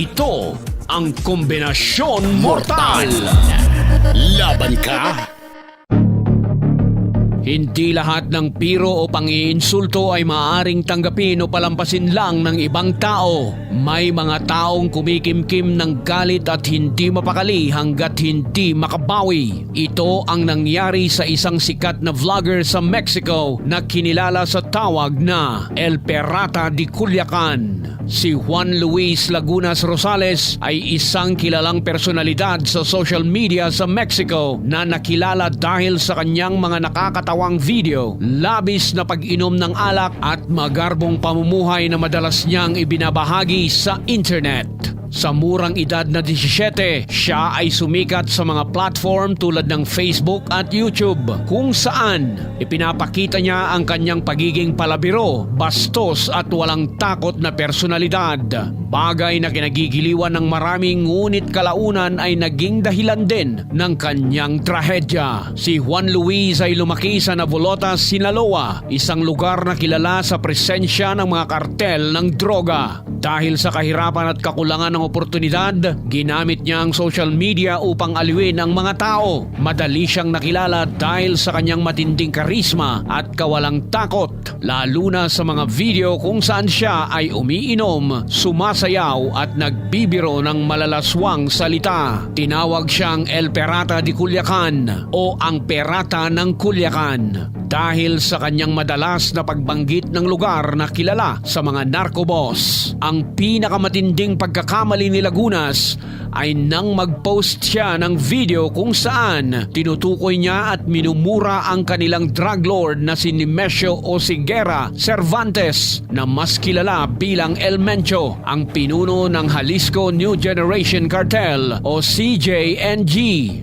Ito ang kombinasyon mortal. Laban ka? Hindi lahat ng piro o pang-iinsulto ay maaaring tanggapin o palampasin lang ng ibang tao. May mga taong kumikimkim ng galit at hindi mapakali hanggat hindi makabawi. Ito ang nangyari sa isang sikat na vlogger sa Mexico na kinilala sa tawag na El Perata de Culiacan. Si Juan Luis Lagunas Rosales ay isang kilalang personalidad sa social media sa Mexico na nakilala dahil sa kanyang mga nakakatawang video, labis na pag-inom ng alak at magarbong pamumuhay na madalas niyang ibinabahagi sa internet. Sa murang edad na 17, siya ay sumikat sa mga platform tulad ng Facebook at YouTube kung saan ipinapakita niya ang kanyang pagiging palabiro, bastos at walang takot na personalidad. Bagay na kinagigiliwan ng maraming ngunit kalaunan ay naging dahilan din ng kanyang trahedya. Si Juan Luis ay lumaki sa Navolotas, Sinaloa, isang lugar na kilala sa presensya ng mga kartel ng droga. Dahil sa kahirapan at kakulangan ng oportunidad, ginamit niya ang social media upang aliwin ang mga tao. Madali siyang nakilala dahil sa kanyang matinding karisma at kawalang takot, lalo na sa mga video kung saan siya ay umiinom, sumasayaw at nagbibiro ng malalaswang salita. Tinawag siyang El Perata de Culiacan o ang Perata ng Culiacan dahil sa kanyang madalas na pagbanggit ng lugar na kilala sa mga narkobos. Ang pinakamatinding pagkakamali ni Lagunas ay nang mag-post siya ng video kung saan tinutukoy niya at minumura ang kanilang drug lord na si Nemesio Osigera Cervantes na mas kilala bilang El Mencho, ang pinuno ng Jalisco New Generation Cartel o CJNG,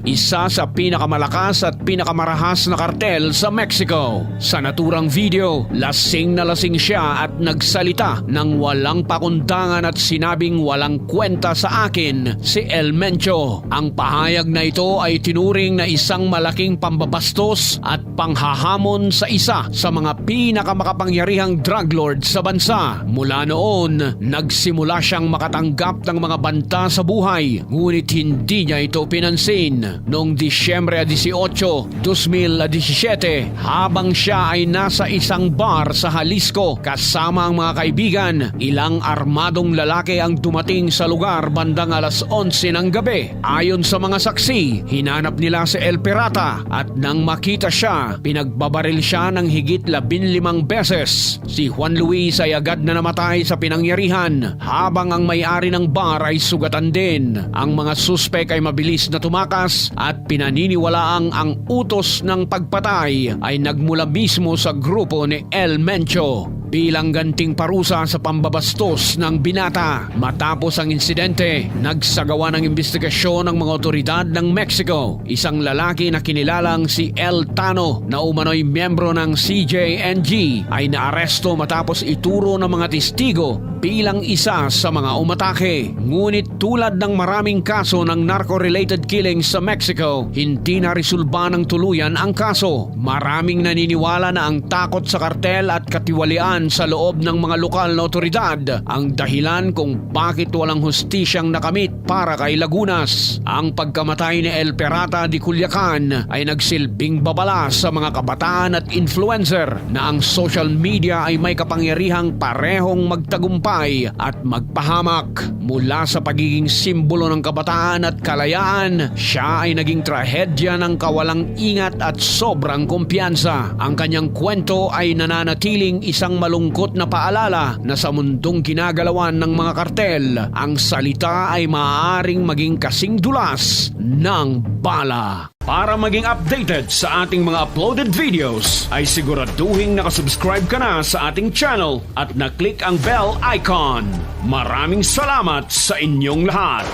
isa sa pinakamalakas at pinakamarahas na kartel sa Mexico. Sa naturang video, lasing na lasing siya at nagsalita ng walang pakundangan at sinabing walang kwenta sa akin si El Mencho. Ang pahayag na ito ay tinuring na isang malaking pambabastos at panghahamon sa isa sa mga pinakamakapangyarihang drug lord sa bansa. Mula noon, nagsimula siyang makatanggap ng mga banta sa buhay ngunit hindi niya ito pinansin. Noong Disyembre 18, 2017, habang siya ay nasa isang bar sa Jalisco kasama ang mga kaibigan, ilang armadong lalaki ang dumating sa lugar bandang alas 11 ng gabi. Ayon sa mga saksi, hinanap nila si El Pirata at nang makita siya, pinagbabaril siya ng higit 15 beses. Si Juan Luis ay agad na namatay sa pinangyarihan habang ang may-ari ng bar ay sugatan din. Ang mga suspek ay mabilis na tumakas at pinaniniwalaang ang utos ng pagpatay ay nagmula mismo sa grupo ni El Mencho bilang ganting parusa sa pambabastos ng binata. Matapos ang insidente, nagsagawa ng investigasyon ng mga otoridad ng Mexico. Isang lalaki na kinilalang si El Tano na umano'y miyembro ng CJNG ay naaresto matapos ituro ng mga testigo bilang isa sa mga umatake. Ngunit tulad ng maraming kaso ng narco-related killings sa Mexico, hindi na resolba ng tuluyan ang kaso. Maraming naniniwala na ang takot sa kartel at katiwalian sa loob ng mga lokal na otoridad ang dahilan kung bakit walang hustisyang nakamit para kay Lagunas. Ang pagkamatay ni El Perata de Culiacan ay nagsilbing babala sa mga kabataan at influencer na ang social media ay may kapangyarihang parehong magtagumpay at magpahamak. Mula sa pagiging simbolo ng kabataan at kalayaan, siya ay naging trahedya ng kawalang ingat at sobrang kumpiyansa. Ang kanyang kwento ay nananatiling isang malungkot na paalala na sa mundong ginagalawan ng mga kartel, ang salita ay maaaring maging kasing dulas ng bala. Para maging updated sa ating mga uploaded videos, ay siguraduhin nakasubscribe ka na sa ating channel at na-click ang bell icon. Maraming salamat sa inyong lahat!